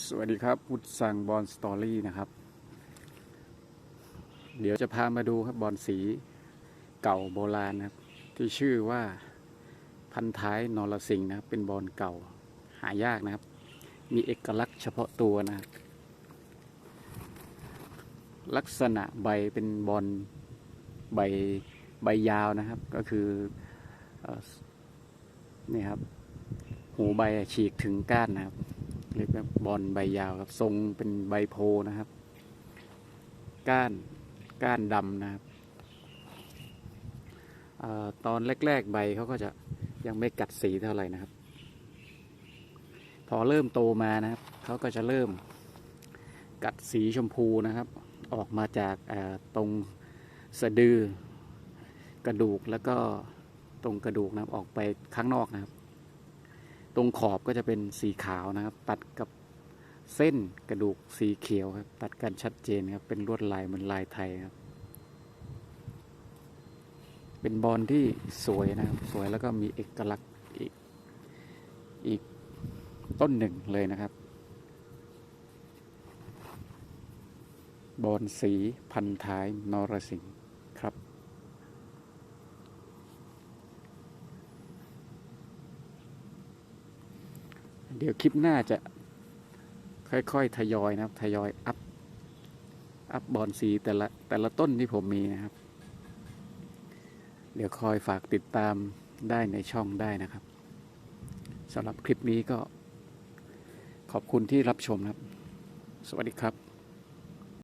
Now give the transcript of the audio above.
สวัสดีครับพุทธสังบอลสตอรี่นะครับ เดี๋ยวจะพามาดูครับบอลสีเก่าโบราณนะครับ ที่ชื่อว่าพันท้ายนรสิงห์นะครับ เป็นบอลเก่าหายากนะครับ มีเอกลักษณ์เฉพาะตัวนะครับ ลักษณะใบเป็นบอลใบใบยาวนะครับ ก็คืออนี่ครับ หูใบฉีกถึงก้านนะครับ เรียกว่าบอลใบยาวครับ ทรงเป็นใบโพนะครับ ก้านก้านดำนะครับออตอนแรก ๆ ใบเขาก็จะยังไม่กัดสีเท่าไหร่นะครับ พอเริ่มโตมานะครับเขาก็จะเริ่มกัดสีชมพูนะครับ ออกมาจากตรงสะดือกระดูกแล้วก็ตรงกระดูกนะครับออกไปข้างนอกนะครับ ตรงขอบก็จะเป็นสีขาวนะครับ ตัดกับเส้นกระดูกสีเขียวครับ ตัดกันชัดเจนครับ เป็นลวดลายเหมือนลายไทยครับ เป็นบอลที่สวยนะครับ สวยแล้วก็มีเอกลักษณ์อีกอีกต้นหนึ่งเลยนะครับ บอลสีพันท้ายนรสิงห์ครับ เดี๋ยวคลิปหน้าจะค่อยๆ ทยอยนะครับ ทยอยอัพ อัพบอลสีแต่ละแต่ละต้นที่ผมมีนะครับ เดี๋ยวคอยฝากติดตามได้ในช่องได้นะครับสำหรับคลิปนี้ก็ขอบคุณที่รับชมครับ สวัสดีครับ